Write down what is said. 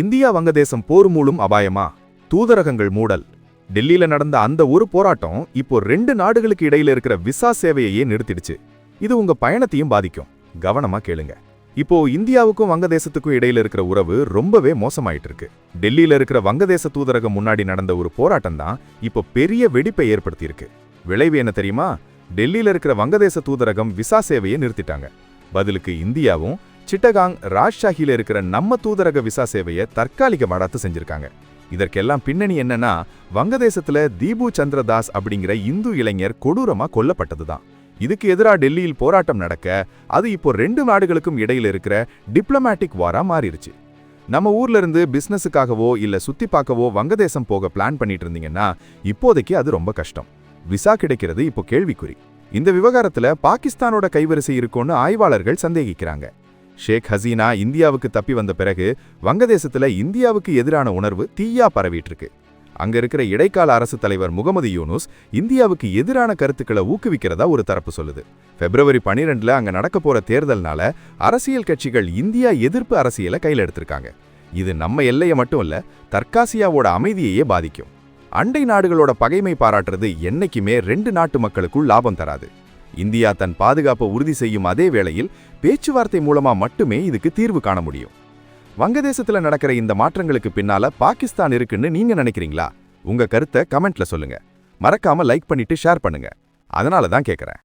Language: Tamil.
இந்தியா வங்கதேசம் போர் மூலம் அபாயமா? தூதரகங்கள் மூடல். டெல்லியில நடந்த அந்த ஒரு போராட்டம் இப்போ ரெண்டு நாடுகளுக்கு இடையில இருக்கிற விசா சேவையையே நிறுத்திடுச்சு. இது உங்க பயணத்தையும் பாதிக்கும். கவனமா கேளுங்க. இப்போ இந்தியாவுக்கும் வங்கதேசத்துக்கும் இடையில இருக்கிற உறவு ரொம்பவே மோசமாயிட்டு இருக்கு டெல்லியில இருக்கிற வங்கதேச தூதரகம் முன்னாடி நடந்த ஒரு போராட்டம் தான் இப்போ பெரிய வெடிப்பை ஏற்படுத்தியிருக்கு. விளைவு என்ன தெரியுமா? டெல்லியில இருக்கிற வங்கதேச தூதரகம் விசா சேவையை நிறுத்திட்டாங்க. பதிலுக்கு இந்தியாவும் சிட்டகாங் ராஜ்ஷாஹில இருக்கிற நம்ம தூதரக விசா சேவையை தற்காலிக ரத்து செஞ்சிருக்காங்க. இதற்கெல்லாம் பின்னணி என்னன்னா வங்கதேசத்துல தீபு சந்திரதாஸ் அப்படிங்கிற இந்து இளைஞர் கொடூரமா கொல்லப்பட்டதுதான். இதுக்கு எதிரா டெல்லியில் போராட்டம் நடக்க அது இப்போ ரெண்டு நாடுகளுக்கும் இடையில இருக்கிற டிப்ளமேட்டிக் வாரா மாறிடுச்சு நம்ம ஊர்ல இருந்து பிசினஸுக்காகவோ இல்ல சுத்தி பார்க்கவோ வங்கதேசம் போக பிளான் பண்ணிட்டு இருந்தீங்கன்னா இப்போதைக்கு அது ரொம்ப கஷ்டம். விசா கிடைக்கிறது இப்போ கேள்விக்குறி. இந்த விவகாரத்துல பாகிஸ்தானோட கைவரிசை இருக்கும்னு ஆய்வாளர்கள் சந்தேகிக்கிறாங்க. ஷேக் ஹசீனா இந்தியாவுக்கு தப்பி வந்த பிறகு வங்கதேசத்துல இந்தியாவுக்கு எதிரான உணர்வு தீயா பரவிட்டு இருக்கு அங்க இருக்கிற இடைக்கால அரசு தலைவர் முகமது யூனுஸ் இந்தியாவுக்கு எதிரான கருத்துக்களை ஊக்குவிக்கிறதா ஒரு தரப்பு சொல்லுது. பிப்ரவரி பனிரெண்டுல அங்க நடக்க போற தேர்தல்னால அரசியல் கட்சிகள் இந்தியா எதிர்ப்பு அரசியலை கையில் எடுத்திருக்காங்க. இது நம்ம எல்லையை மட்டும் இல்ல தற்காசியாவோட அமைதியையே பாதிக்கும். அண்டை நாடுகளோட பகைமை பாராட்டுறது என்னைக்குமே ரெண்டு நாட்டு மக்களுக்குள் லாபம் தராது. இந்தியா தன் பாதுகாப்பை உறுதி செய்யும் அதே வேளையில் பேச்சுவார்த்தை மூலமா மட்டுமே இதுக்கு தீர்வு காண முடியும். வங்கதேசத்துல நடக்கிற இந்த மாற்றங்களுக்கு பின்னால பாகிஸ்தான் இருக்குன்னு நீங்க நினைக்கிறீங்களா? உங்க கருத்தை கமெண்ட்ல சொல்லுங்க. மறக்காம லைக் பண்ணிட்டு ஷேர் பண்ணுங்க. அதனால தான் கேட்கறேன்